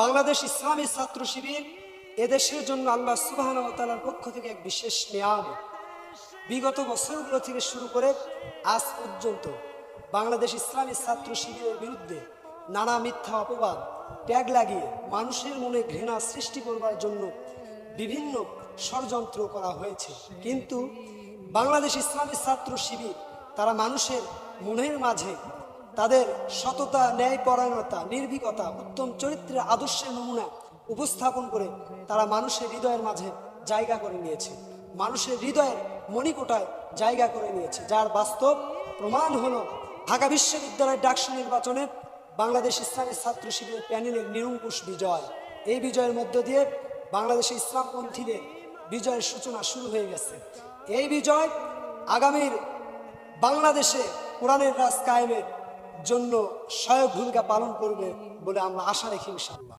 বাংলাদেশ ইসলামী ছাত্র শিবির এদেশের জন্য আল্লাহ সুবাহ পক্ষ থেকে এক বিশেষ নিয়াম। বিগত বছরগুলো থেকে শুরু করে আজ পর্যন্ত বাংলাদেশ ইসলামী ছাত্র শিবিরের বিরুদ্ধে নানা মিথ্যা অপবাদ, ট্যাগ লাগিয়ে মানুষের মনে ঘৃণা সৃষ্টি করবার জন্য বিভিন্ন ষড়যন্ত্র করা হয়েছে। কিন্তু বাংলাদেশ ইসলামী ছাত্র শিবির তারা মানুষের মনের মাঝে তাদের সততা, ন্যায়পরায়ণতা, নির্ভীকতা, উত্তম চরিত্রের আদর্শের নমুনা উপস্থাপন করে তারা মানুষের হৃদয়ের মাঝে জায়গা করে নিয়েছে। মানুষের হৃদয়ের মণিকোটায় জায়গা করে নিয়েছে, যার বাস্তব প্রমাণ হলো ঢাকা বিশ্ববিদ্যালয়ের ডাকসু নির্বাচনে বাংলাদেশ ইসলামী ছাত্র শিবিরের প্যানেলের নিরঙ্কুশ বিজয়। এই বিজয়ের মধ্য দিয়ে বাংলাদেশের ইসলামপন্থীদের বিজয়ের সূচনা শুরু হয়ে গেছে। এই বিজয় আগামীর বাংলাদেশে কোরআনের রাজ কায়েমের জন্য সহায়ক ভূমিকা পালন করবে বলে আমরা আশা রাখি ইনশাআল্লাহ।